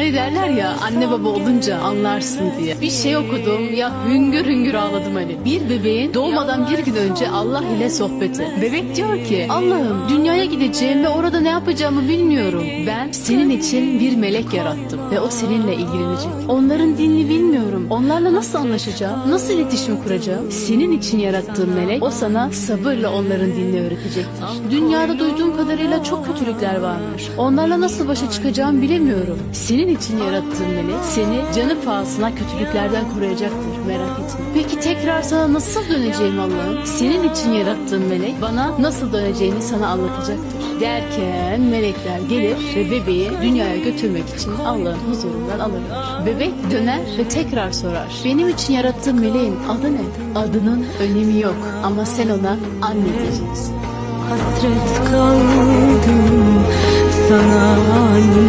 Hani derler ya anne baba olunca anlarsın diye. Bir şey okudum ya hüngür hüngür ağladım hani. Bir bebeğin doğmadan bir gün önce Allah ile sohbeti. Bebek diyor ki Allah'ım dünyaya gideceğim ve orada ne yapacağımı bilmiyorum. Ben senin için bir melek yarattım ve o seninle ilgilenecek. Onların dinini bilmiyorum. Onlarla nasıl anlaşacağım? Nasıl iletişim kuracağım? Senin için yarattığım melek o sana sabırla onların dinini öğretecektir. Dünyada duyduğum kadarıyla çok kötülükler varmış. Onlarla nasıl başa çıkacağım bilemiyorum. Senin için yarattığım melek seni canı pahasına kötülüklerden koruyacaktır. Merak etme. Peki tekrar sana nasıl döneceğim Allah'ım? Senin için yarattığım melek bana nasıl döneceğini sana anlatacaktır. Derken melekler gelir ve bebeği dünyaya götürmek için Allah'ın huzurundan alırlar. Bebek döner ve tekrar sorar. Benim için yarattığım meleğin adı ne? Adının önemi yok ama sen ona anne diyeceksin. Hasret kaldım sana annem